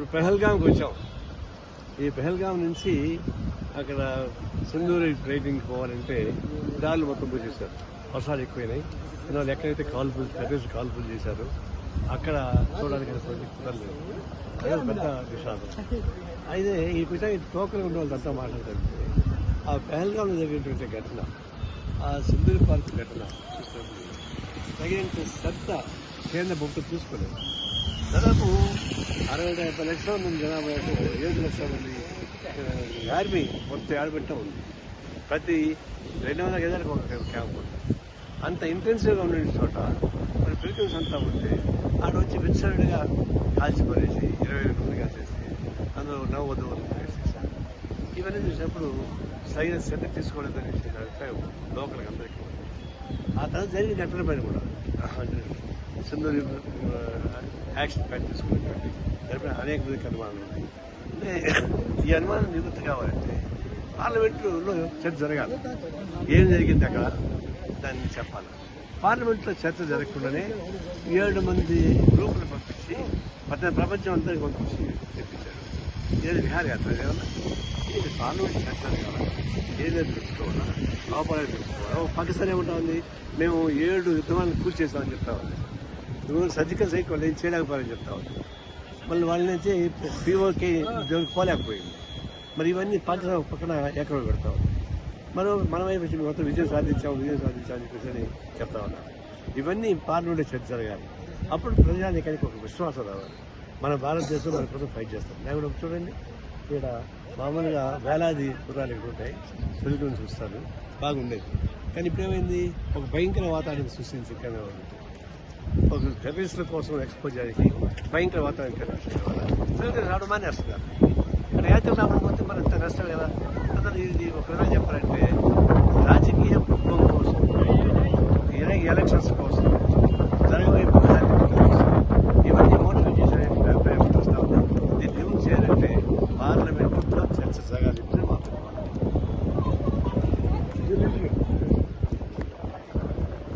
ఇప్పుడు పెహల్గామ్కి వచ్చాం. ఈ పెహల్గాం నుంచి అక్కడ సింధూరి ట్రైనింగ్ పోవాలంటే దారులు మొత్తం పూసేశారు. వర్షాలు ఎక్కువైనాయి. దానివల్ల ఎక్కడైతే కాల్పులు టెర్రరిస్ట్ కాల్పులు చేశారు అక్కడ చూడడానికి అనేటువంటి కుదరలేదు అదే పెద్ద విషాదం. అయితే ఈ విషయం టోకన్ ఉన్న వాళ్ళంతా మాట్లాడతారు ఆ పెహల్గామ్లో జరిగినటువంటి ఘటన ఆ సింధూరి పార్క్ ఘటన తగినంత శ్రద్ధ కేంద్ర ప్రభుత్వం చూసుకోలేదు దాదాపు అరవై డెబ్బై లక్షల మంది జనాభాకు ఏడు లక్షల మంది ఆర్మీ మొత్తం ఆడబెట్ట ఉంది. ప్రతి రెండు వందల గదాలకు ఒక క్యాంప్ ఉంది. అంత ఇంటెన్సివ్గా ఉండే చోట మరి పిలికల్స్ అంతా ఉంటే ఆడ వచ్చి విచ్చరుడిగా కాల్చిపడేసి ఇరవై రెండు మంది కాసేసి అందులో నవ్వద్దు వేసేసారు ఇవన్నీ చూసినప్పుడు సరైన శ్రద్ధ తీసుకోవలేదని అభిప్రాయం లోకల్కి అందరికీ ఆ తర్వాత జరిగిన ఘటన పైన కూడా. సింధు యాక్షన్ ప్లాన్ తీసుకున్నటువంటి దానిపైన అనేక మందికి అనుమానాలు. ఉన్నాయి అంటే ఈ అనుమానం నివృత్తి కావాలంటే పార్లమెంట్లో చర్చ జరగాలి. ఏం జరిగింది అక్కడ? దాన్ని చెప్పాలి. పార్లమెంట్లో చర్చ జరగకుండానే ఏడు మంది గ్రూపులు పంపించి పద్దెనిమిది ప్రపంచం అంతా పంపించి తెప్పించారు. ఏది విహారయాత్ర ఏమన్నా ఇది పార్లమెంట్ చర్చ జరగాలి ఏదైనా తెలుసుకోవాలా లోపాలు తెలుసుకోవాలా పాకిస్తాన్ ఏమంటా ఉంది మేము ఏడు యుద్ధమాలను పూర్తి చేస్తామని చెప్తా ఉంది నువ్వు సర్జికల్ సైకిల్ వాళ్ళు ఏం చేయలేకపోయారని చెప్తా ఉంది మళ్ళీ వాళ్ళ నుంచి పీఓకే దేవుడికి పోలేకపోయింది. మరి ఇవన్నీ పాకిస్తాన్ పక్కన ఎక్కడ పెడతా ఉంది మనం మన వైపు మొత్తం విజయం సాధించాం విజయం సాధించామని చెప్పేసి అని చెప్తా ఉన్నాం. ఇవన్నీ పార్లమెంట్లో చర్చ జరగాలి అప్పుడు ప్రజానికి ఒక విశ్వాసం రావాలి. మన భారతదేశం మన కోసం ఫైట్ చేస్తాం. లేకుండా చూడండి. ఇక్కడ మామూలుగా వేలాది గుర్రాలు ఇక్కడ ఉంటాయి. తెలుగుని చూస్తారు. బాగుండేది. కానీ ఇప్పుడు ఏమైంది ఒక భయంకర వాతావరణం సృష్టించి ఇక్కడ ఒక టెర్రరిస్టుల కోసం ఎక్స్పోజ్ చేయడానికి భయంకర వాతావరణం కల్పించడం వల్ల తెలుగు రావడం మానేస్తున్నారు. ఇక్కడ యాత్ర రావడం పోతే మరి అంత నష్టం కదా అందరూ ఇది ఒక విధంగా చెప్పాలంటే